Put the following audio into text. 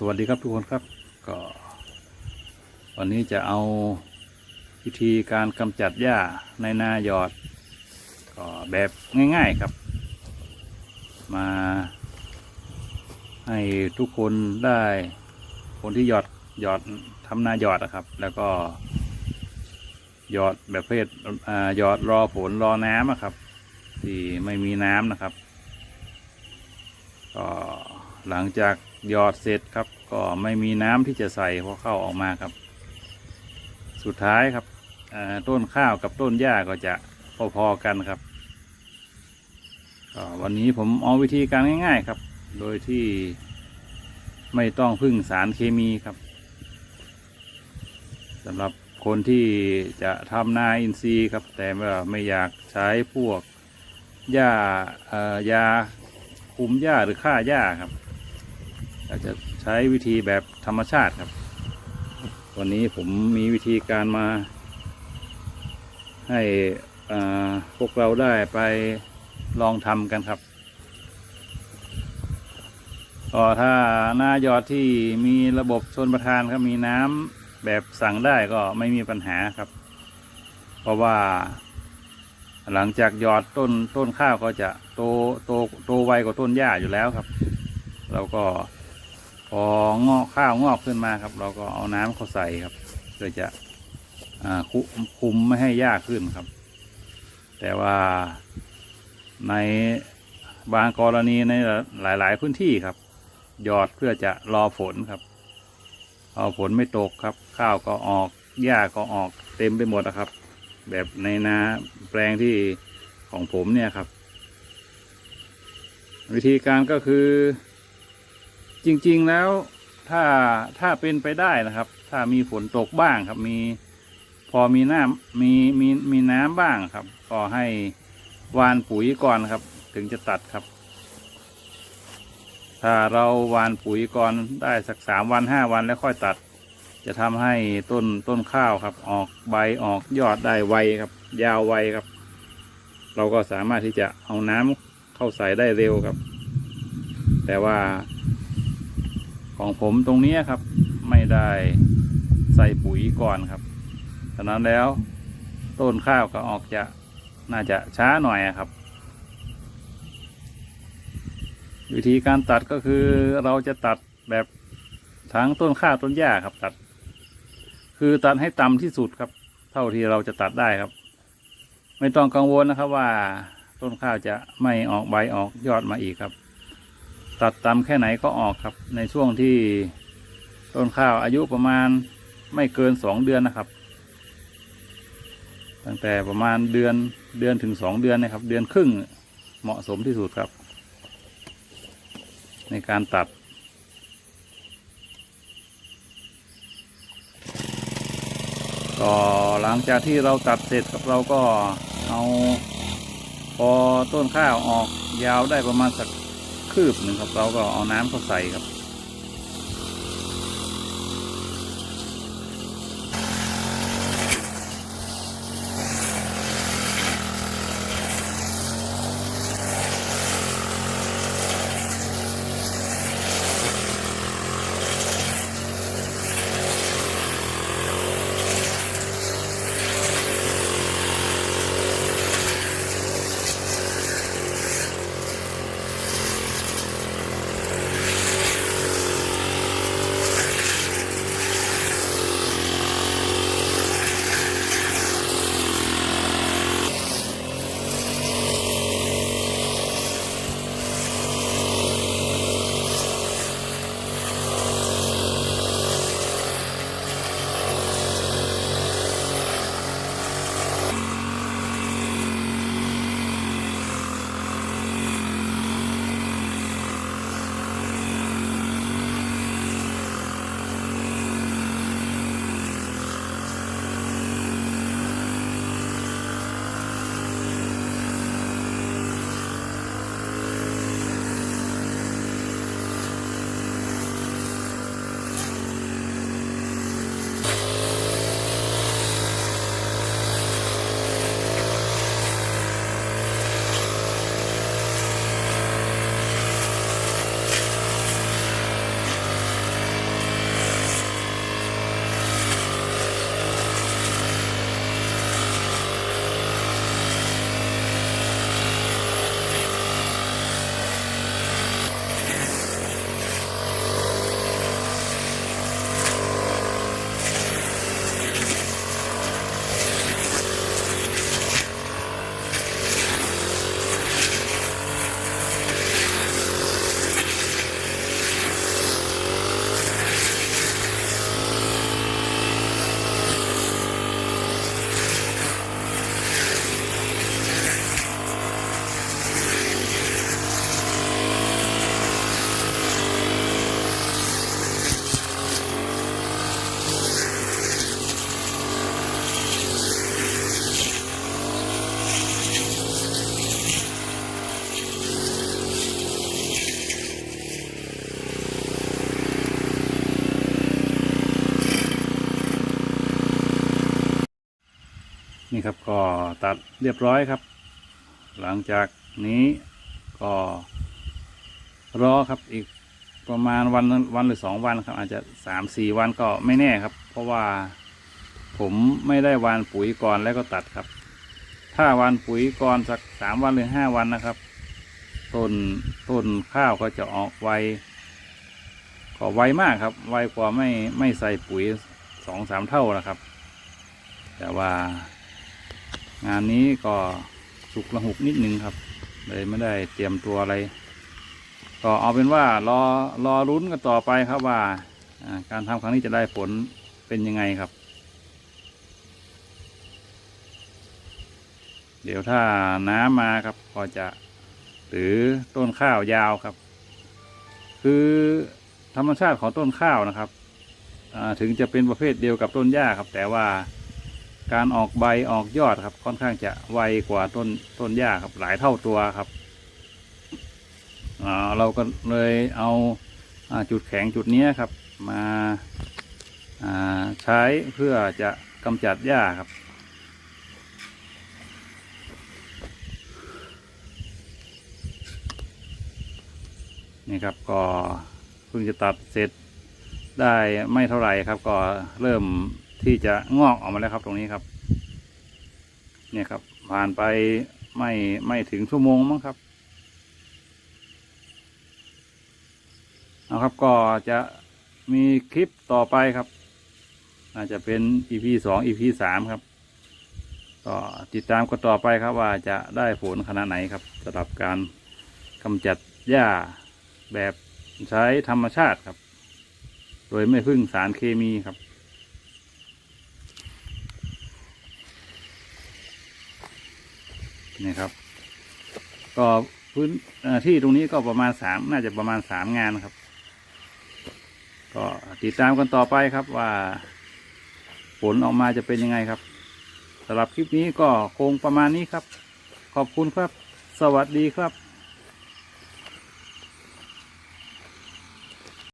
สวัสดีครับทุกคนครับก็วันนี้จะเอาวิธีการกำจัดหญ้าในนาหยอดก็แบบง่ายๆครับ มาให้ทุกคนได้คนที่หยอดหยอดทำนาหยอดนะครับ แล้วก็หยอดแบบเพศหยอดรอฝนรอน้ำอะครับ ที่ไม่มีน้ำนะครับก็หลังจาก หยอดเสร็จครับ ก็ไม่มีน้ำที่จะใส่พอเข้าออกมาครับ สุดท้ายครับต้นข้าวกับต้นหญ้าก็จะพอๆกันครับวันนี้ผมเอาวิธีการง่าย ๆครับ โดยที่ไม่ต้องพึ่งสารเคมีครับสำหรับคนที่จะทำนาอินทรีย์ครับ แต่ว่าไม่อยากใช้พวกหญ้ายาคุมหญ้าหรือฆ่าหญ้าครับ อาจจะใช้วิธีแบบธรรมชาติครับ วันนี้ผมมีวิธีการมา ให้พวกเราได้ไปลองทำกันครับก็ถ้าหน้ายอดที่มีระบบชนประทานครับมีน้ำแบบสั่งได้ก็ไม่มีปัญหาครับ เพราะว่าหลังจากยอดต้นต้นข้าวก็จะโตโตโตไวกว่าต้นหญ้าอยู่แล้วครับ เราก็ พองอกข้าวงอกขึ้นมาครับ เราก็เอาน้ำเข้าใส่ครับเพื่อจะอคุคุมไม่ให้หญ้าขึ้นครับ แต่ว่าในบางกรณีในหลาย ๆ พื้นที่ครับ หยอดเพื่อจะรอฝนครับพอฝนไม่ตกครับ ข้าวก็ออกหญ้าก็ออกเต็มไปหมดนะครับ แบบในนาแปลงที่ของผมเนี่ยครับ วิธีการก็คือ จริงๆแล้วถ้าถ้าเป็นไปได้นะครับ ถ้ามีฝนตกบ้างครับ มีพอมีน้ำมีมีมีน้ำบ้างครับ ก็ให้วานปุ๋ยก่อนครับ ถึงจะตัดครับ ถ้าเราวานปุ๋ยก่อนได้สักสามวันห้าวันแล้วค่อยตัด จะทำให้ต้นต้นข้าวครับ ออกใบออกยอดได้ไวครับ ยาวไวครับ เราก็สามารถที่จะเอาน้ำเข้าใส่ได้เร็วครับ แต่ว่า ของผมตรงนี้ครับ ไม่ได้ใส่ปุ๋ยก่อนครับฉะนั้นแล้วต้นข้าวก็ออกจะน่าจะช้าหน่อยครับ วิธีการตัดก็คือเราจะตัดแบบทั้งต้นข้าวต้นหญ้าครับตัด คือตัดให้ต่ำที่สุดครับ เท่าที่เราจะตัดได้ครับ ไม่ต้องกังวลนะครับว่าต้นข้าวจะไม่ออกใบออกยอดมาอีกครับ ตัดต่ำแค่ไหนก็ออกครับ ในช่วงที่ต้นข้าวอายุประมาณไม่เกินสองเดือนนะครับ ตั้งแต่ประมาณเดือนเดือนถึงสองเดือนนะครับ เดือนครึ่งเหมาะสมที่สุดครับ ในการตัดก็หลังจากที่เราตัดเสร็จครับเราก็เอาพอต้นข้าวออกยาวได้ประมาณสัก คืบหนึ่งครับ เราก็เอาน้ำเข้าใส่ครับ นี่ครับก็ตัดเรียบร้อยครับ หลังจากนี้ก็รอครับอีกประมาณวันวันหรือสองวันครับ อาจจะสามสี่วันก็ไม่แน่ครับ เพราะว่าผมไม่ได้วานปุ๋ยก่อนแล้วก็ตัดครับ ถ้าวานปุ๋ยก่อนสักสามวันหรือห้าวันนะครับต้นต้นข้าวก็จะออกไวก็ไวมากครับ ไวกว่าไม่ไม่ใส่ปุ๋ยสองสามเท่านะครับ แต่ว่า งานนี้ก็สุกระหุกนิดนึงครับ เลยไม่ได้เตรียมตัวอะไร ก็เอาเป็นว่ารอรอรุ้นกันต่อไปครับว่าการทำครั้งนี้จะได้ผลเป็นยังไงครับ เดี๋ยวถ้าน้ำมาครับก็จะหรือต้นข้าวยาวครับ คือธรรมชาติของต้นข้าวนะครับถึงจะเป็นประเภทเดียวกับต้นหญ้าครับ แต่ว่า การออกใบออกยอดครับ ค่อนข้างจะไวกว่าต้นต้นหญ้าครับ หลายเท่าตัวครับอ่าเราก็เลยเอาอาจุดแข็งจุดนี้ครับมาาใช้เพื่อจะกำจัดหญ้าครับนี่ครับก็เพิ่งจะตัดเสร็จได้ไม่เท่าไหร่ครับ ก็เริ่ม ที่จะงอกออกมาแล้วครับตรงนี้ครับ เนี่ยครับ ผ่านไปไม่ไม่ถึงชั่วโมงมั้งครับเอาครับก็จะมีคลิปต่อไปครับ อาจจะเป็น EP สอง EP สามครับก็ติดตามกันต่อไปครับว่าจะได้ผลขนาดไหนครับสำหรับการกำจัดหญ้าแบบใช้ธรรมชาติครับ โดยไม่พึ่งสารเคมีครับ นี่ครับ ก็พื้นที่ตรงนี้ก็ประมาณสามน่าจะประมาณสามงานครับ ก็ติดตามกันต่อไปครับว่า ผลออกมาจะเป็นยังไงครับสำหรับคลิปนี้ก็คงประมาณนี้ครับ ขอบคุณครับ สวัสดีครับ